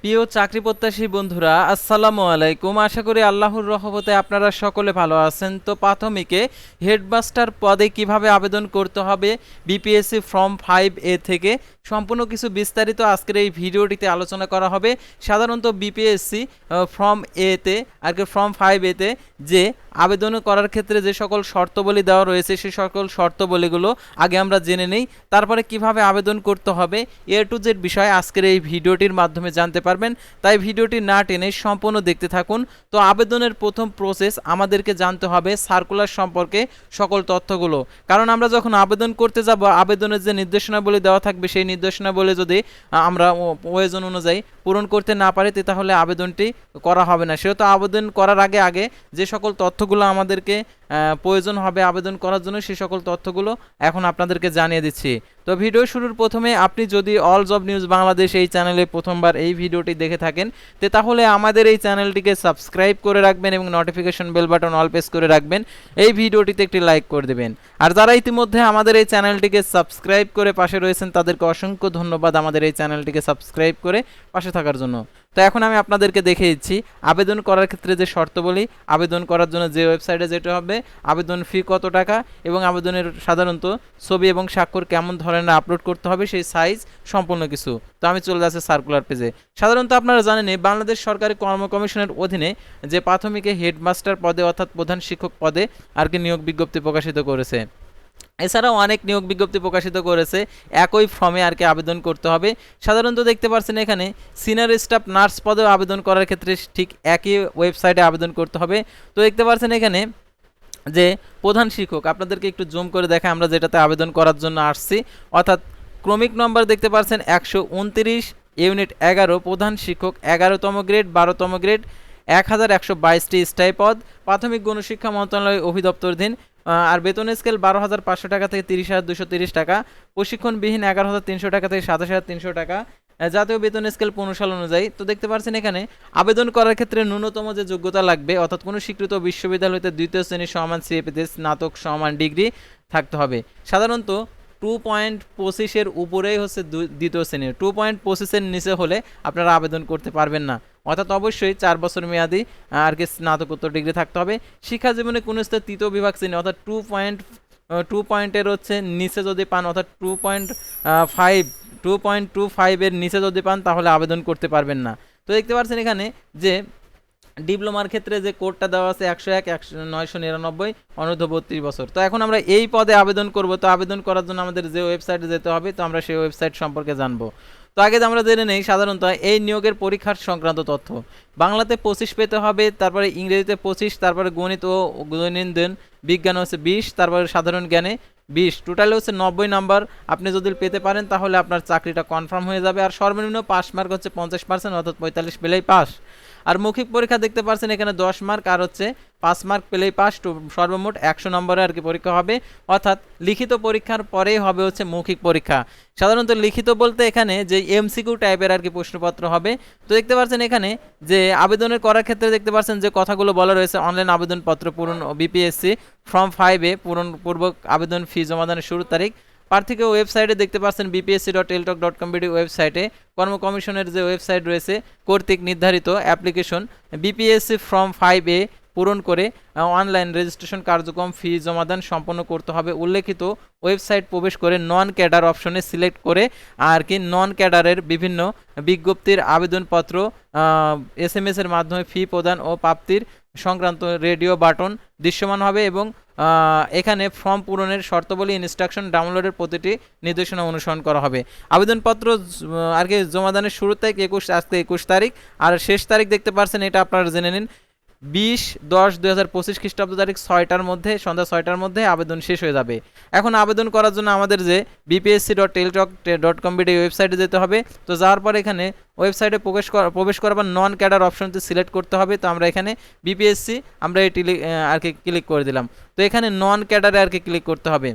প্রিয় চাকরি প্রত্যাশী বন্ধুরা, আসসালামু আলাইকুম। আশা করি আল্লাহর রহমতে আপনারা সকলে ভালো আছেন। তো প্রাথমিকে হেডমাস্টার পদে কীভাবে আবেদন করতে হবে, বিপিএসসি ফর্ম ফাইভ এ থেকে সম্পূর্ণ কিছু বিস্তারিত আজকের এই ভিডিওটিতে আলোচনা করা হবে। সাধারণত বিপিএসসি ফর্ম এতে আর কি ফর্ম ফাইভ এতে যে আবেদন করার ক্ষেত্রে যে সকল শর্তবলী দেওয়া রয়েছে, সে সকল শর্তাবলীগুলো আগে আমরা জেনে নেই। তারপরে কীভাবে আবেদন করতে হবে, এ টু জেড বিষয়ে আজকের এই ভিডিওটির মাধ্যমে জানতে পারবেন। তাই ভিডিওটি না টেনে সম্পূর্ণ দেখতে থাকুন। তো আবেদনের প্রথম প্রসেস আমাদেরকে জানতে হবে সার্কুলার সম্পর্কে সকল তথ্যগুলো। কারণ আমরা যখন আবেদন করতে যাব, আবেদনের যে নির্দেশনাবলী দেওয়া থাকবে, সেই নির্দেশনাবলী যদি আমরা প্রয়োজন অনুযায়ী পূরণ করতে না পারে তাহলে আবেদনটি করা হবে না। সেহেতু আবেদন করার আগে আগে যে সকল তথ্যগুলো আমাদেরকে প্রয়োজন হবে আবেদন করার জন্য সেই সকল তথ্যগুলো এখন আপনাদেরকে জানিয়ে দিচ্ছি। তো ভিডিও শুরুর প্রথমে আপনি যদি অল জব নিউজ বাংলাদেশ এই চ্যানেলে প্রথমবার এই ভিডিওটি দেখে থাকেন, তে তাহলে আমাদের এই চ্যানেলটিকে সাবস্ক্রাইব করে রাখবেন এবং notification bell button all press করে রাখবেন। এই ভিডিওটিতে একটি লাইক করে দেবেন। আর যারা ইতিমধ্যে আমাদের এই চ্যানেলটিকে সাবস্ক্রাইব করে পাশে রয়েছেন, তাদেরকে অসংখ্য ধন্যবাদ আমাদের এই চ্যানেলটিকে সাবস্ক্রাইব করে পাশে থাকার জন্য। তো এখন আমি আপনাদেরকে দেখে দিচ্ছি, আবেদন করার ক্ষেত্রে যে শর্তাবলী আবেদন করার জন্য যে ওয়েবসাইটে যেতে হবে, আবেদন ফি কত টাকা এবং আবেদনের সাধারণত ছবি এবং স্বাক্ষর কেমন ধরনের আপলোড করতে হবে, সেই সাইজ সম্পূর্ণ কিছু। তো আমি চলে যাচ্ছি সার্কুলার পেজে। সাধারণত আপনারা জানেন বাংলাদেশ সরকারি কর্ম কমিশনের অধীনে যে প্রাথমিকে হেডমাস্টার পদে অর্থাৎ প্রধান শিক্ষক পদে আর কি নিয়োগ বিজ্ঞপ্তি প্রকাশিত করেছে। এছাড়াও অনেক নিয়োগ বিজ্ঞপ্তি প্রকাশিত করেছে। একই ফর্মে আর কি আবেদন করতে হবে। সাধারণত দেখতে পাচ্ছেন এখানে সিনিয়র স্টাফ নার্স পদেও আবেদন করার ক্ষেত্রে ঠিক একই ওয়েবসাইটে আবেদন করতে হবে। তো দেখতে পাচ্ছেন এখানে যে প্রধান শিক্ষক, আপনাদেরকে একটু জুম করে দেখা আমরা যেটাতে আবেদন করার জন্য আসছি। অর্থাৎ ক্রমিক নম্বর দেখতে পাচ্ছেন একশো উনত্রিশ ইউনিট এগারো, প্রধান শিক্ষক এগারোতম গ্রেড বারোতম গ্রেড এক হাজার একশো বাইশটি স্থায়ী পদ, প্রাথমিক গণশিক্ষা মন্ত্রণালয় অভিদপ্তরধীন আর বেতন স্কেল বারো হাজার পাঁচশো টাকা থেকে তিরিশ হাজার দুশো তিরিশ টাকা। প্রশিক্ষণবিহীন এগারো হাজার তিনশো টাকা থেকে সাতাশ হাজার তিনশো টাকা। জাতীয় বেতন স্কেল পনেরো সাল অনুযায়ী। তো দেখতে পাচ্ছেন এখানে, আবেদন করার ক্ষেত্রে ন্যূনতম যে যোগ্যতা লাগবে, অর্থাৎ কোনো স্বীকৃত বিশ্ববিদ্যালয় হতে দ্বিতীয় শ্রেণির সমান সিএপিতে স্নাতক সমান ডিগ্রি থাকতে হবে। সাধারণত টু পয়েন্ট পঁচিশের উপরেই হচ্ছে দ্বিতীয় শ্রেণির টু পয়েন্ট পঁচিশের নিচে হলে আপনারা আবেদন করতে পারবেন না। অর্থাৎ অবশ্যই চার বছর মেয়াদি আর কি স্নাতকোত্তর ডিগ্রি থাকতে হবে। শিক্ষা জীবনে কোনো স্তর তৃতীয় বিভাগ শ্রেণি, অর্থাৎ টু পয়েন্ট টু পয়েন্টের হচ্ছে নিচে যদি পান, অর্থাৎ two point five two point two ফাইভের নিচে যদি পান, তাহলে আবেদন করতে পারবেন না। তো দেখতে পাচ্ছেন এখানে যে ডিপ্লোমার ক্ষেত্রে যে কোডটা দেওয়া আছে একশো এক, একশো নয়শো নিরানব্বই অনূর্ধ্ব বত্রিশ বছর। তো এখন আমরা এই পদে আবেদন করব। তো আবেদন করার জন্য আমাদের যে ওয়েবসাইটে যেতে হবে, তো আমরা সেই ওয়েবসাইট সম্পর্কে জানব। তো আগে আমরা জেনে নেই সাধারণত এই নিয়োগের পরীক্ষার সংক্রান্ত তথ্য। বাংলাতে পঁচিশ পেতে হবে, তারপরে ইংরেজিতে পঁচিশ, তারপরে গণিত ও দৈনন্দিন বিজ্ঞান হচ্ছে বিশ, তারপরে সাধারণ জ্ঞানে বিশ। টোটাল হচ্ছে নব্বই নাম্বার। আপনি যদি পেতে পারেন তাহলে আপনার চাকরিটা কনফার্ম হয়ে যাবে। আর সর্বনিম্ন পাস মার্ক হচ্ছে পঞ্চাশ পার্সেন্ট অর্থাৎ পঁয়তাল্লিশ পেলেই পাস আর মৌখিক পরীক্ষা দেখতে পারছেন এখানে দশ মার্ক, আর হচ্ছে পাঁচ মার্ক পেলেই পাস সর্বমোট একশো নম্বরে আর কি পরীক্ষা হবে। অর্থাৎ লিখিত পরীক্ষার পরেই হবে হচ্ছে মৌখিক পরীক্ষা। সাধারণত লিখিত বলতে এখানে যে এমসিকিউ টাইপের আর কি প্রশ্নপত্র হবে। তো দেখতে পাচ্ছেন এখানে যে আবেদনের করার ক্ষেত্রে দেখতে পাচ্ছেন যে কথাগুলো বলা রয়েছে, অনলাইন আবেদনপত্র পূরণ বিপিএসসি ফর্ম ফাইভে পূরণ, পূর্বক আবেদন ফি জমাদানের শুরুর তারিখ প্রার্থীকে ওয়েবসাইটে দেখতে পাচ্ছেন BPSC dot Teletalk dot com ওয়েবসাইটে। কর্ম কমিশনের যে ওয়েবসাইট রয়েছে, কর্তৃক নির্ধারিত application BPSC form five A পূরণ করে অনলাইন রেজিস্ট্রেশন কার্যক্রম ফি জমাদান সম্পন্ন করতে হবে। উল্লেখিত ওয়েবসাইট প্রবেশ করে নন ক্যাডার অপশনে সিলেক্ট করে, আর কি নন ক্যাডারের বিভিন্ন বিজ্ঞপ্তির আবেদনপত্র এস এম এর মাধ্যমে ফি প্রদান ও প্রাপ্তির সংক্রান্ত রেডিও বাটন দৃশ্যমান হবে এবং এখানে ফর্ম পূরণের শর্তাবলী ইনস্ট্রাকশন ডাউনলোডের প্রতিটি নির্দেশনা অনুসরণ করা হবে। আবেদনপত্র আর কি জমাদানের শুরুর তারিখ একুশ, আজকে একুশ তারিখ। আর শেষ তারিখ দেখতে পারছেন, এটা আপনারা জেনে নিন। বিশ দশ দুই হাজার পঁচিশ খ্রিস্টাব্দ তারিখ ছয়টার মধ্যে সন্ধ্যা ছয়টার মধ্যে আবেদন শেষ হয়ে যাবে। এখন আবেদন করার জন্য আমাদের যে BPSC dot Teletalk dot com BD ওয়েবসাইটে যেতে হবে। তো যাওয়ার পর এখানে ওয়েবসাইটে প্রবেশ করা প্রবেশ করার নন ক্যাডার অপশনটি সিলেক্ট করতে হবে। তো আমরা এখানে বিপিএসসি আমরা এটি লি- আহ, আর কি ক্লিক করে দিলাম। তো এখানে নন ক্যাডারে আর কি ক্লিক করতে হবে।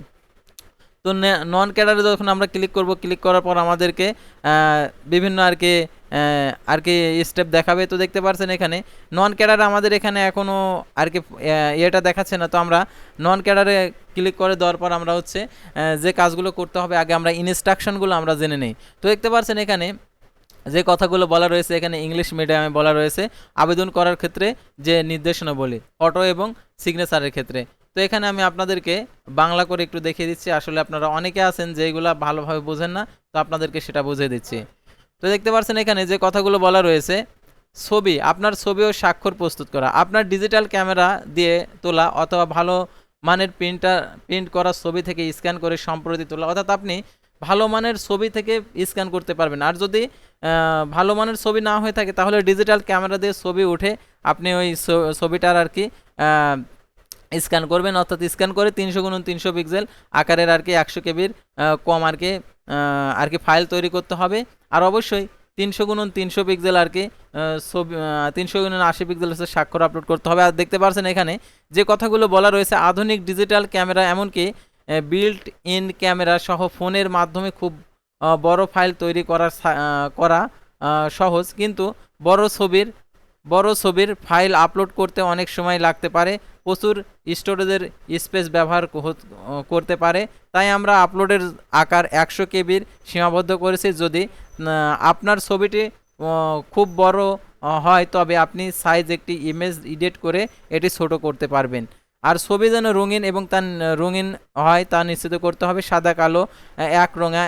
তো নন ক্যাডারে যখন আমরা ক্লিক করব ক্লিক করার পর আমাদেরকে বিভিন্ন আর কি আর কি স্টেপ দেখাবে। তো দেখতে পাচ্ছেন এখানে নন ক্যাডারে আমাদের এখানে এখনও আর কি ইয়েটা দেখাচ্ছে না। তো আমরা নন ক্যাডারে ক্লিক করে দেওয়ার পর আমরা হচ্ছে যে কাজগুলো করতে হবে, আগে আমরা ইনস্ট্রাকশনগুলো আমরা জেনে নেই। তো দেখতে পাচ্ছেন এখানে, যে কথাগুলো বলা রয়েছে, এখানে ইংলিশ মিডিয়ামে বলা রয়েছে, আবেদন করার ক্ষেত্রে যে নির্দেশনাবলী অটো এবং সিগনেচারের ক্ষেত্রে। তো এখানে আমি আপনাদেরকে বাংলা করে একটু দেখিয়ে দিচ্ছি। আসলে আপনারা অনেকে আছেন যেগুলা ভালোভাবে বোঝেন না, তো আপনাদেরকে সেটা বুঝিয়ে দিচ্ছি। তো দেখতে পাচ্ছেন এখানে যে কথাগুলো বলা রয়েছে, ছবি, আপনার ছবি ও স্বাক্ষর প্রস্তুত করা। আপনার ডিজিটাল ক্যামেরা দিয়ে তোলা অথবা ভালো মানের প্রিন্টার প্রিন্ট করা ছবি থেকে স্ক্যান করে সম্প্রতি তোলা, অর্থাৎ আপনি ভালো মানের ছবি থেকে স্ক্যান করতে পারবেন। আর যদি ভালো মানের ছবি না হয়ে থাকে, তাহলে ডিজিটাল ক্যামেরা দিয়ে ছবি উঠে আপনি ওই ছবিটার আর কি স্ক্যান করবেন, অর্থাৎ স্ক্যান করে তিনশো গুণন তিনশো পিক্সেল আকারের আর কি একশো কেবির কম আর কি আর কি ফাইল তৈরি করতে হবে। আর অবশ্যই তিনশো গুণন তিনশো পিক্সেল আর কি ছবি তিনশো গুণন আশি পিক্সেল হচ্ছে স্বাক্ষর আপলোড করতে হবে। আর দেখতে পাচ্ছেন এখানে যে কথাগুলো বলা রয়েছে, আধুনিক ডিজিটাল ক্যামেরা এমনকি বিল্ট ইন ক্যামেরা সহ ফোনের মাধ্যমে খুব বড় ফাইল তৈরি করার করা সহজ। কিন্তু বড় ছবির বড় ছবির ফাইল আপলোড করতে অনেক সময় লাগতে পারে, প্রচুর স্টোরেজের স্পেস ব্যবহার করতে পারে। তাই আমরা আপলোডের আকার একশো কেবির সীমাবদ্ধ করেছি। যদি আপনার ছবিটি খুব বড় হয়, তবে আপনি সাইজ একটি ইমেজ এডিট করে এটি ছোট করতে পারবেন। আর ছবি যেন রঙিন এবং তার রঙিন হয়, তা নিশ্চিত করতে হবে। সাদা, কালো এক রঙা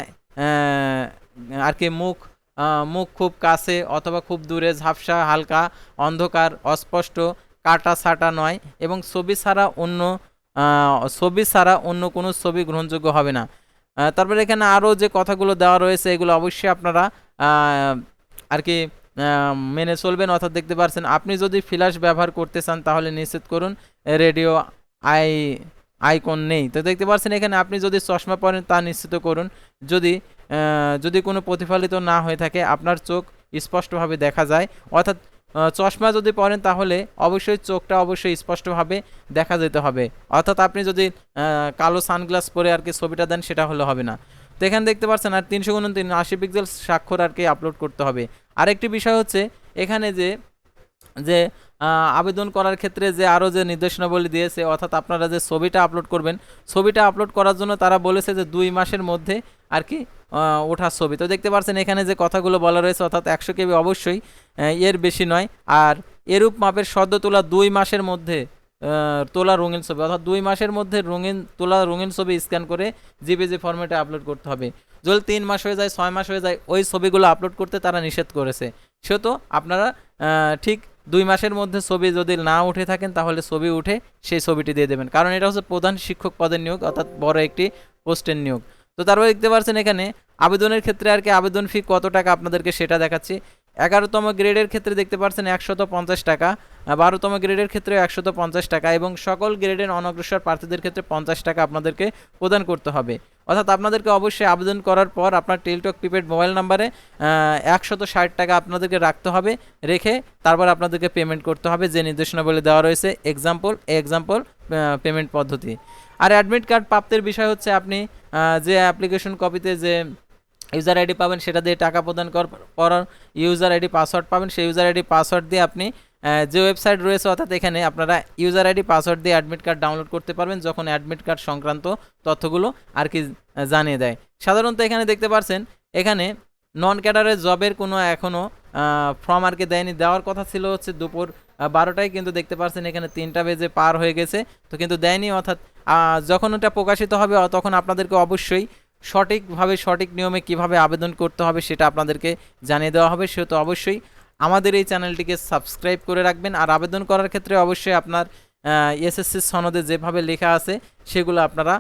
আর কি মুখ মুখ খুব কাছে অথবা খুব দূরে, ঝাপসা, হালকা, অন্ধকার, অস্পষ্ট, কাটা, ছাটা নয় এবং ছবি ছাড়া অন্য ছবি ছাড়া অন্য কোনো ছবি গ্রহণযোগ্য হবে না। তারপরে এখানে আরও যে কথাগুলো দেওয়া রয়েছে, এগুলো অবশ্যই আপনারা আর কি মেনে চলবেন অর্থাৎ দেখতে পাচ্ছেন আপনি যদি ফ্ল্যাশ ব্যবহার করতে চান, তাহলে নিশ্চিত করুন, রেডিও আই আইকন নেই। তো দেখতে পাচ্ছেন এখানে আপনি যদি চশমা পরেন, তা নিশ্চিত করুন। যদি যদি কোনো প্রতিফলিত না হয়ে থাকে, আপনার চোখ স্পষ্টভাবে দেখা যায়। অর্থাৎ চশমা যদি পরেন, তাহলে অবশ্যই চোখটা অবশ্যই স্পষ্টভাবে দেখা যেতে হবে। অর্থাৎ আপনি যদি কালো সানগ্লাস পরে আর কি ছবিটা দেন, সেটা হলে হবে না। তো এখানে দেখতে পাচ্ছেন, আর তিনশো গুণ তিন আশি পিক্সেল স্বাক্ষর আর কি আপলোড করতে হবে। আরেকটি বিষয় হচ্ছে, এখানে যে যে আবেদন করার ক্ষেত্রে যে আরও যে নির্দেশনাবলী দিয়েছে, অর্থাৎ আপনারা যে ছবিটা আপলোড করবেন, ছবিটা আপলোড করার জন্য তারা বলেছে যে দুই মাসের মধ্যে আর কি ওঠার ছবি। তো দেখতে পাচ্ছেন এখানে যে কথাগুলো বলা রয়েছে, অর্থাৎ একশো কেবি অবশ্যই এর বেশি নয়। আর এরূপ মাপের সদ্য তোলা দুই মাসের মধ্যে তোলা রঙিন ছবি, অর্থাৎ দুই মাসের মধ্যে রঙিন, তোলা রঙিন ছবি স্ক্যান করে জিপিজি ফরম্যাটে আপলোড করতে হবে। যদি তিন মাস হয়ে যায়, ছয় মাস হয়ে যায়, ওই ছবিগুলো আপলোড করতে তারা নিষেধ করেছে। সে তো আপনারা ঠিক দুই মাসের মধ্যে ছবি যদি না উঠে থাকেন, তাহলে ছবি উঠে সেই ছবিটি দিয়ে দেবেন। কারণ এটা হচ্ছে প্রধান শিক্ষক পদের নিয়োগ, অর্থাৎ বড় একটি পোস্টের নিয়োগ। তো তারপরে দেখতে পাচ্ছেন এখানে, আবেদনের ক্ষেত্রে আর কি আবেদন ফি কত টাকা আপনাদেরকে সেটা দেখাচ্ছি। এগারোতম গ্রেডের ক্ষেত্রে দেখতে পাচ্ছেন একশত পঞ্চাশ টাকা বারোতম গ্রেডের ক্ষেত্রে একশত পঞ্চাশ টাকা এবং সকল গ্রেডের অনগ্রসর প্রার্থীদের ক্ষেত্রে পঞ্চাশ টাকা আপনাদেরকে প্রদান করতে হবে। অর্থাৎ আপনাদেরকে অবশ্যই আবেদন করার পর আপনার টেলটক প্রিপেড মোবাইল নাম্বারে একশত ষাট টাকা আপনাদেরকে রাখতে হবে, রেখে তারপর আপনাদেরকে পেমেন্ট করতে হবে, যে নির্দেশনাবলী দেওয়া রয়েছে এক্সাম্পল এক্সাম্পল পেমেন্ট পদ্ধতি। আর অ্যাডমিট কার্ড প্রাপ্তের বিষয় হচ্ছে আপনি যে অ্যাপ্লিকেশন কপিতে যে ইউজার আইডি পাবেন সেটা দিয়ে টাকা প্রদান কর- করার ইউজার আইডি পাসওয়ার্ড পাবেন, সেই ইউজার আইডি পাসওয়ার্ড দিয়ে আপনি যে ওয়েবসাইট রয়েছে, অর্থাৎ এখানে আপনারা ইউজার আইডি, পাসওয়ার্ড দিয়ে অ্যাডমিট কার্ড ডাউনলোড করতে পারবেন যখন অ্যাডমিট কার্ড সংক্রান্ত তথ্যগুলো আর কি জানিয়ে দেয়। সাধারণত এখানে দেখতে পাচ্ছেন এখানে নন ক্যাডারের জবের কোনো এখনও ফর্ম আর কি দেয়নি। দেওয়ার কথা ছিল হচ্ছে দুপুর বারোটায়, কিন্তু দেখতে পাচ্ছেন এখানে তিনটা বেজে পার হয়ে গেছে, তো কিন্তু দেয়নি, অর্থাৎ যখন ওটা প্রকাশিত হবে তখন আপনাদেরকে অবশ্যই সঠিকভাবে, সঠিক নিয়মে কীভাবে আবেদন করতে হবে, সেটা আপনাদেরকে জানিয়ে দেওয়া হবে। সেহেতু অবশ্যই আমাদের এই চ্যানেলটিকে সাবস্ক্রাইব করে রাখবেন। আর আবেদন করার ক্ষেত্রে অবশ্যই আপনার এসএসসি সনদে যেভাবে লেখা আছে, সেগুলো আপনারা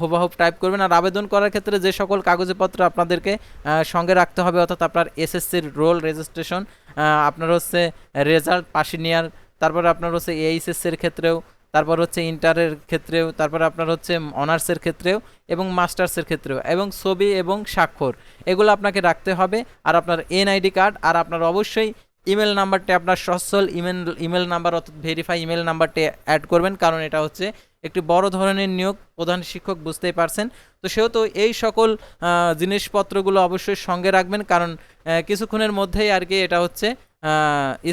হুবাহুব টাইপ করবেন। আর আবেদন করার ক্ষেত্রে যে সকল কাগজপত্র আপনাদেরকে সঙ্গে রাখতে হবে, অর্থাৎ আপনার এসএসসির রোল রেজিস্ট্রেশন আপনার হচ্ছে রেজাল্ট, পাশে পাশিনিয়ার তারপরে আপনার হচ্ছে এইচএসসির ক্ষেত্রেও তারপর হচ্ছে ইন্টারের ক্ষেত্রেও, তারপর আপনার হচ্ছে অনার্সের ক্ষেত্রেও এবং মাস্টার্সের ক্ষেত্রেও এবং ছবি এবং স্বাক্ষর। এগুলো আপনাকে রাখতে হবে আর আপনার এনআইডি কার্ড আর আপনার অবশ্যই ইমেল নাম্বারটি আপনার সচ্ছল ইমেল ইমেল নাম্বার অর্থাৎ ভেরিফাই ইমেল নাম্বারটি অ্যাড করবেন কারণ এটা হচ্ছে একটি বড় ধরনের নিয়োগ, প্রধান শিক্ষক বুঝতেই পারছেন। তো সেহেতু এই সকল জিনিসপত্রগুলো অবশ্যই সঙ্গে রাখবেন কারণ কিছুক্ষণের মধ্যেই আর কি এটা হচ্ছে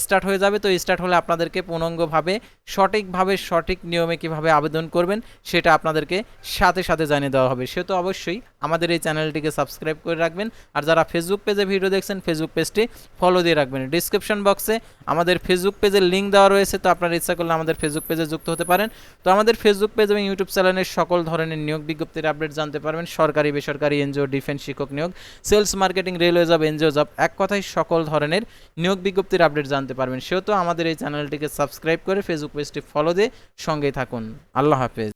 স্টার্ট হয়ে যাবে। তো স্টার্ট হলে আপনাদেরকে পূর্ণাঙ্গভাবে, সঠিকভাবে, সঠিক নিয়মে কীভাবে আবেদন করবেন, সেটা আপনাদেরকে সাথে সাথে জানিয়ে দেওয়া হবে। সে তো অবশ্যই আমাদের এই চ্যানেলটিকে সাবস্ক্রাইব করে রাখবেন। আর যারা ফেসবুক পেজে ভিডিও দেখছেন ফেসবুক পেজটি ফলো দিয়ে রাখবেন। ডিসক্রিপশন বক্সে আমাদের ফেসবুক পেজের লিঙ্ক দেওয়া রয়েছে। তো আপনারা ইচ্ছা করলে আমাদের ফেসবুক পেজে যুক্ত হতে পারেন। তো আমাদের ফেসবুক পেজ এবং ইউটিউব চ্যানেলের সকল ধরনের নিয়োগ বিজ্ঞপ্তির আপডেট জানতে পারবেন। সরকারি, বেসরকারি এনজিও ডিফেন্স শিক্ষক নিয়োগ sales marketing railway job NGO job এক কথায় সকল ধরনের নিয়োগ বিজ্ঞপ্তির আপডেট জানতে পারবেন। সেহেতু আমাদের এই চ্যানেলটিকে সাবস্ক্রাইব করে ফেসবুক পেজটি ফলো দিয়ে সঙ্গেই থাকুন। আল্লাহ হাফেজ।